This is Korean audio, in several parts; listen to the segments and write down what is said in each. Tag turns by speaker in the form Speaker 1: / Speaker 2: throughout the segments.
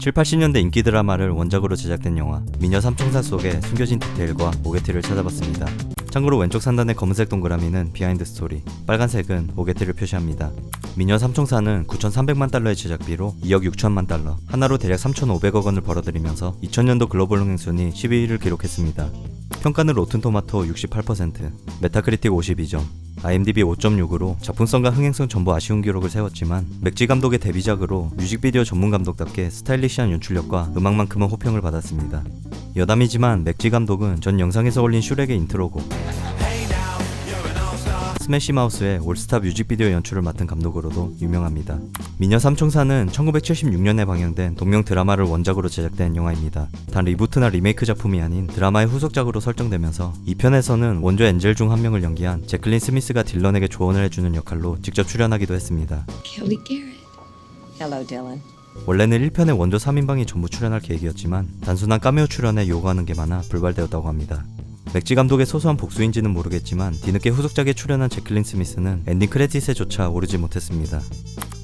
Speaker 1: 7, 80년대 인기 드라마를 원작으로 제작된 영화 미녀 삼총사 속의 숨겨진 디테일과 오게티를 찾아봤습니다. 참고로 왼쪽 상단의 검은색 동그라미는 비하인드 스토리, 빨간색은 오게티를 표시합니다. 미녀 삼총사는 9,300만 달러의 제작비로 2억 6천만 달러, 하나로 대략 3,500억 원을 벌어들이면서 2000년도 글로벌 흥행순위 12위를 기록했습니다. 평가는 로튼토마토 68%, 메타크리틱 52점, IMDb 5.6으로 작품성과 흥행성 전부 아쉬운 기록을 세웠지만 맥지 감독의 데뷔작으로 뮤직비디오 전문 감독답게 스타일리시한 연출력과 음악만큼은 호평을 받았습니다. 여담이지만 맥지 감독은 전 영상에서 올린 슈렉의 인트로곡 스매시 마우스의 올스타 뮤직비디오 연출을 맡은 감독으로도 유명합니다. 미녀 삼총사는 1976년에 방영된 동명 드라마를 원작으로 제작된 영화입니다. 단 리부트나 리메이크 작품이 아닌 드라마의 후속작으로 설정되면서 2편에서는 원조 엔젤 중 한 명을 연기한 제클린 스미스가 딜런에게 조언을 해주는 역할로 직접 출연하기도 했습니다.
Speaker 2: Kelly Garrett.
Speaker 3: Hello, Dylan.
Speaker 1: 원래는 1편에 원조 3인방이 전부 출연할 계획이었지만 단순한 카메오 출연에 요구하는 게 많아 불발되었다고 합니다. 맥지 감독의 소소한 복수인지는 모르겠지만 뒤늦게 후속작에 출연한 제클린 스미스는 엔딩 크레딧에조차 오르지 못했습니다.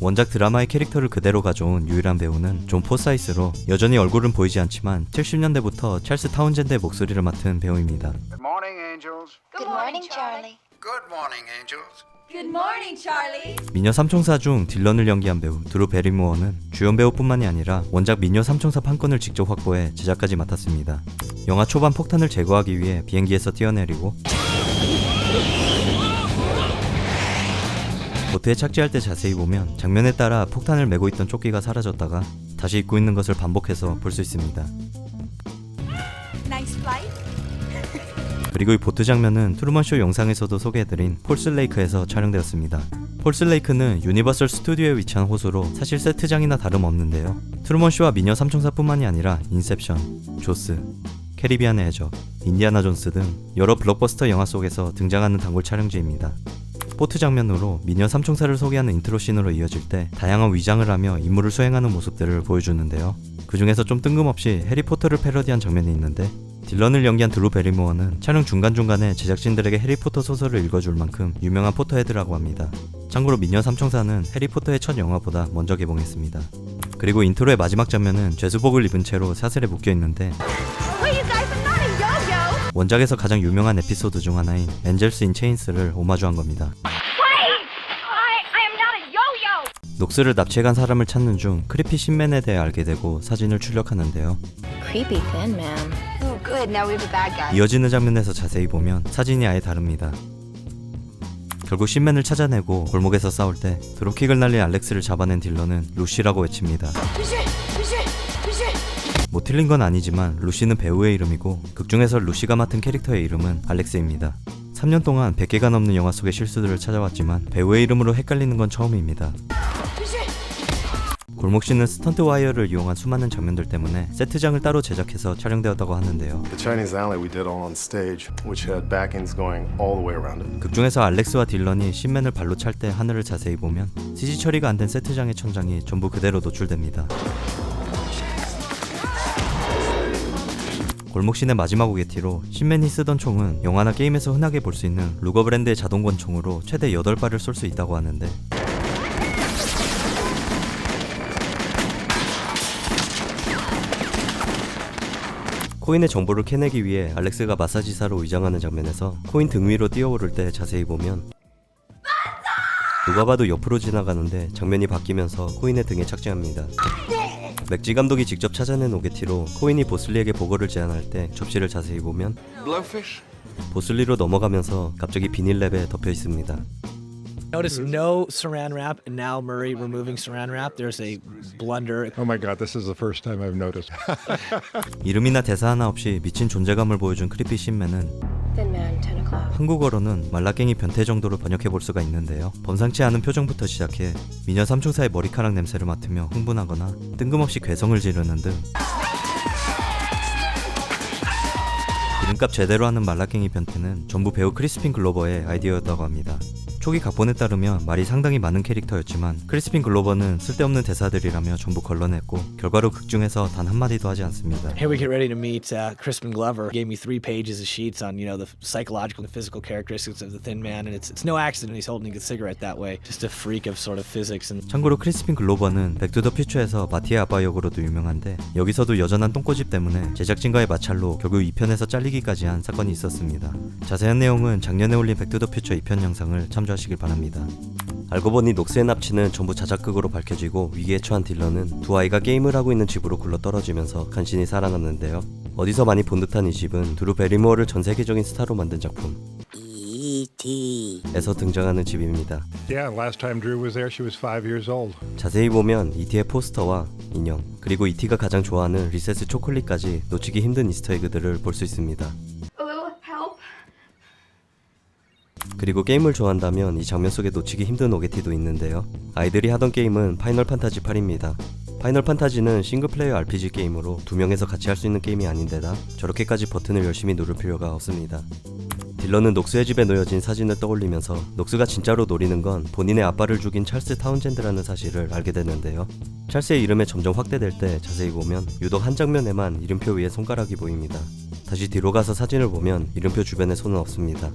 Speaker 1: 원작 드라마의 캐릭터를 그대로 가져온 유일한 배우는 존 포사이스로 여전히 얼굴은 보이지 않지만 70년대부터 찰스 타운젠드의 목소리를 맡은 배우입니다.
Speaker 4: Good morning, angels.
Speaker 5: Good morning, Charlie.
Speaker 4: Good morning, angels.
Speaker 3: Good morning, Charlie.
Speaker 1: 미녀 삼총사 중 딜런을 연기한 배우 드루 베리모어는 주연 배우뿐만이 아니라 원작 미녀 삼총사 판권을 직접 확보해 제작까지 맡았습니다. 영화 초반 폭탄을 제거하기 위해 비행기에서 뛰어내리고 보트에 착지할 때 자세히 보면 장면에 따라 폭탄을 메고 있던 조끼가 사라졌다가 다시 입고 있는 것을 반복해서 볼 수 있습니다. 그리고 이 보트 장면은 트루먼쇼 영상에서도 소개해드린 폴슬레이크에서 촬영되었습니다. 폴슬레이크는 유니버설 스튜디오에 위치한 호수로 사실 세트장이나 다름없는데요. 트루먼쇼와 미녀 삼총사뿐만이 아니라 인셉션, 조스, 캐리비안의 해적, 인디아나 존스 등 여러 블록버스터 영화 속에서 등장하는 단골 촬영지입니다. 보트 장면으로 미녀 삼총사를 소개하는 인트로 씬으로 이어질 때 다양한 위장을 하며 임무를 수행하는 모습들을 보여주는데요. 그 중에서 좀 뜬금없이 해리포터를 패러디한 장면이 있는데 딜런을 연기한 드루 베리모어는 촬영 중간중간에 제작진들에게 해리포터 소설을 읽어줄 만큼 유명한 포터헤드라고 합니다. 참고로 미녀 삼총사는 해리포터의 첫 영화보다 먼저 개봉했습니다. 그리고 인트로의 마지막 장면은 죄수복을 입은 채로 사슬에 묶여 있는데
Speaker 5: Wait, you guys, I'm not a yo-yo.
Speaker 1: 원작에서 가장 유명한 에피소드 중 하나인 엔젤스 인 체인스를 오마주한 겁니다.
Speaker 5: Wait, I, I am not a yo-yo.
Speaker 1: 녹스를 납치해간 사람을 찾는 중 크리피 신맨에 대해 알게 되고 사진을 출력하는데요.
Speaker 2: Creepy thin man.
Speaker 5: Good. Now we have a bad guy.
Speaker 1: 이어지는 장면에서 자세히 보면 사진이 아예 다릅니다. 결국 신맨을 찾아내고 골목에서 싸울 때 드롭킥을 날린 알렉스를 잡아낸 딜런은 루시라고 외칩니다. 뭐 틀린 건 아니지만 루시는 배우의 이름이고 극중에서 루시가 맡은 캐릭터의 이름은 알렉스입니다. 3년 동안 100개가 넘는 영화 속의 실수들을 찾아왔지만 배우의 이름으로 헷갈리는 건 처음입니다. 골목씨는 스턴트 와이어를 이용한 수많은 장면들 때문에 세트장을 따로 제작해서 촬영되었다고 하는데요.
Speaker 6: The Chinese alley we did all on stage, which had backings going all the way around it.
Speaker 1: 극중에서 알렉스와 딜런이 신맨을 발로 찰 때 하늘을 자세히 보면 CG 처리가 안 된 세트장의 천장이 전부 그대로 노출됩니다. 골목신의 마지막 오게티로 신맨이 쓰던 총은 영화나 게임에서 흔하게 볼 수 있는 루거 브랜드의 자동권 총으로 최대 8발을 쏠 수 있다고 하는데 코인의 정보를 캐내기 위해 알렉스가 마사지사로 위장하는 장면에서 코인 등 위로 뛰어오를 때 자세히 보면 누가 봐도 옆으로 지나가는데 장면이 바뀌면서 코인의 등에 착지합니다. 맥지 감독이 직접 찾아낸 오게티로 코인이 보슬리에게 보고를 제안할 때 접시를 자세히 보면? 보슬리로 넘어가면서 갑자기 비닐랩에 덮여 있습니다.
Speaker 7: Notice no saran wrap, and now Murray removing saran wrap. There's a blunder.
Speaker 8: Oh my god, this is the first time I've noticed.
Speaker 1: 이름이나 대사 하나 없이 미친 존재감을 보여준 크리피 신맨은
Speaker 2: Thin man, 10 o'clock.
Speaker 1: 한국어로는 말라깽이 변태 정도로 번역해 볼 수가 있는데요. 범상치 않은 표정부터 시작해 미녀 삼총사의 머리카락 냄새를 맡으며 흥분하거나 뜬금없이 괴성을 지르는 등 이름값 제대로 하는 말라깽이 변태는 전부 배우 크리스핀 글로버의 아이디어였다고 합니다. 초기 각본에 따르면 말이 상당히 많은 캐릭터였지만 크리스핀 글로버는 쓸데없는 대사들이라며 전부 걸러냈고 결과로 극 중에서 단 한마디도 하지 않습니다.
Speaker 7: Here we get ready to meet uh, Crispin Glover. Gave me three pages of sheets on you know the psychological and physical characteristics of the Thin Man, and it's it's no accident he's holding a cigarette that way. Just a freak of sort of physics and
Speaker 1: 참고로 크리스핀 글로버는 백투더 퓨처에서 마티의 아빠 역으로도 유명한데 여기서도 여전한 똥꼬집 때문에 제작진과의 마찰로 결국 2편에서 잘리기까지 한 사건이 있었습니다. 자세한 내용은 작년에 올린 백투더 퓨처 2편 영상을 참조 하시길 바랍니다. 알고 보니 녹스의 납치는 전부 자작극으로 밝혀지고 위기에 처한 딜러는 두 아이가 게임을 하고 있는 집으로 굴러 떨어지면서 간신히 살아남는데요. 어디서 많이 본 듯한 이 집은 드루 베리모어를 전 세계적인 스타로 만든 작품 에서 등장하는 집입니다.
Speaker 8: Yeah, last time Drew was there, she was five years old.
Speaker 1: 자세히 보면 이티의 포스터와 인형 그리고 이티가 가장 좋아하는 리세스 초콜릿까지 놓치기 힘든 이스터에그들을 볼 수 있습니다. 그리고 게임을 좋아한다면 이 장면 속에 놓치기 힘든 오게티도 있는데요. 아이들이 하던 게임은 파이널 판타지 8입니다. 파이널 판타지는 싱글플레이어 RPG 게임으로 두 명에서 같이 할 수 있는 게임이 아닌데다 저렇게까지 버튼을 열심히 누를 필요가 없습니다. 딜러는 녹스의 집에 놓여진 사진을 떠올리면서 녹스가 진짜로 노리는 건 본인의 아빠를 죽인 찰스 타운젠드라는 사실을 알게 되는데요. 찰스의 이름에 점점 확대될 때 자세히 보면 유독 한 장면에만 이름표 위에 손가락이 보입니다. 다시 뒤로 가서 사진을 보면 이름표 주변에 손은 없습니다.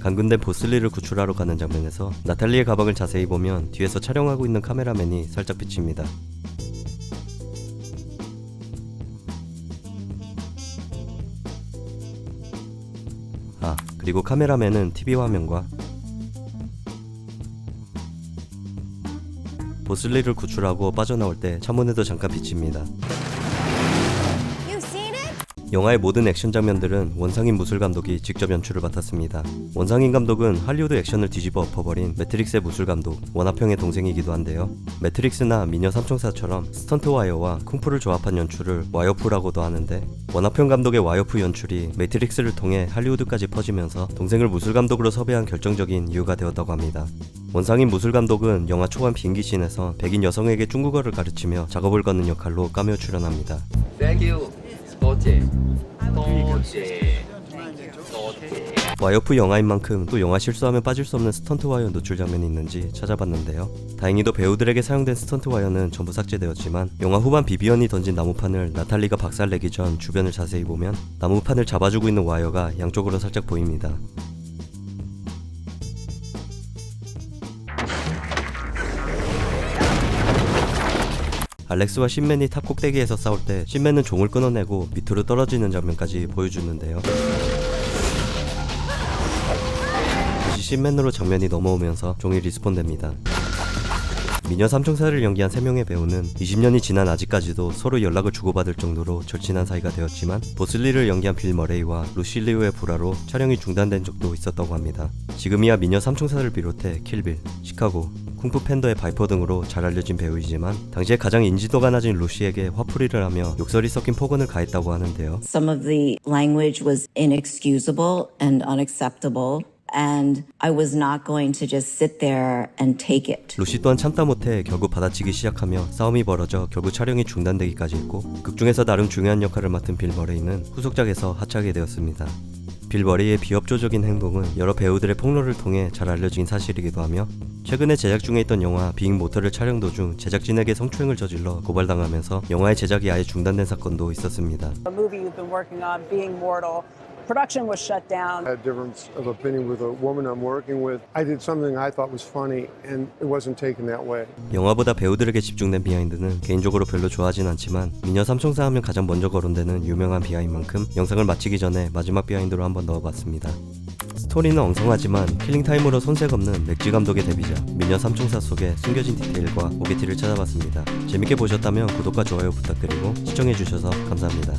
Speaker 1: 강근된 보슬리를 구출하러 가는 장면에서 나탈리의 가방을 자세히 보면 뒤에서 촬영하고 있는 카메라맨이 살짝 비칩니다. 아, 그리고 카메라맨은 TV 화면과 보슬리를 구출하고 빠져나올 때 창문에도 잠깐 비칩니다. 영화의 모든 액션 장면들은 원상인 무술 감독이 직접 연출을 맡았습니다. 원상인 감독은 할리우드 액션을 뒤집어 엎어버린 매트릭스의 무술 감독 원화평의 동생이기도 한데요. 매트릭스나 미녀 삼총사처럼 스턴트 와이어와 쿵푸를 조합한 연출을 와이어프라고도 하는데 원화평 감독의 와이어프 연출이 매트릭스를 통해 할리우드까지 퍼지면서 동생을 무술 감독으로 섭외한 결정적인 이유가 되었다고 합니다. 원상인 무술 감독은 영화 초반 비행기 씬에서 백인 여성에게 중국어를 가르치며 작업을 거는 역할로 까메오 출연합니다. 와이어프 영화인 만큼 또 영화 실수하면 빠질 수 없는 스턴트 와이어 노출 장면이 있는지 찾아봤는데요. 다행히도 배우들에게 사용된 스턴트 와이어는 전부 삭제되었지만 영화 후반 비비언이 던진 나무판을 나탈리가 박살내기 전 주변을 자세히 보면 나무판을 잡아주고 있는 와이어가 양쪽으로 살짝 보입니다. 알렉스와 신맨이 탑 꼭대기에서 싸울 때 신맨은 종을 끊어내고 밑으로 떨어지는 장면까지 보여주는데요. 다시 신맨으로 장면이 넘어오면서 종이 리스폰됩니다. 미녀 삼총사를 연기한 3명의 배우는 20년이 지난 아직까지도 서로 연락을 주고받을 정도로 절친한 사이가 되었지만 보슬리를 연기한 빌 머레이와 루실리오의 불화로 촬영이 중단된 적도 있었다고 합니다. 지금이야 미녀 삼총사를 비롯해 킬빌, 시카고, 쿵푸 팬더의 바이퍼 등으로 잘 알려진 배우이지만 당시에 가장 인지도가 낮은 루시에게 화풀이를 하며 욕설이 섞인 폭언을 가했다고 하는데요.
Speaker 9: Some of the language was inexcusable and unacceptable, and I was not going to just sit there and take it.
Speaker 1: 루시 또한 참다 못해 결국 받아치기 시작하며 싸움이 벌어져 결국 촬영이 중단되기까지 했고 극중에서 나름 중요한 역할을 맡은 빌 머레이는 후속작에서 하차하게 되었습니다. 빌 머레이의 비협조적인 행동은 여러 배우들의 폭로를 통해 잘 알려진 사실이기도 하며 최근에 제작 중에 있던 영화 빙 모터를 촬영 도중 제작진에게 성추행을 저질러 고발당하면서 영화의 제작이 아예 중단된 사건도 있었습니다.
Speaker 10: A. Production was shut down.
Speaker 6: I had difference of opinion with a woman I'm working with. I did something I thought was funny, and it wasn't taken that way.
Speaker 1: 영화보다 배우들에게 집중된 비하인드는 개인적으로 별로 좋아하진 않지만 미녀 삼총사 하면 가장 먼저 거론되는 유명한 비하인 만큼 영상을 마치기 전에 마지막 비하인드로 한번 넣어봤습니다. 스토리는 엉성하지만 킬링타임으로 손색 없는 맥지 감독의 데뷔작 미녀 삼총사 속의 숨겨진 디테일과 오게티를 찾아봤습니다. 재밌게 보셨다면 구독과 좋아요 부탁드리고 시청해주셔서 감사합니다.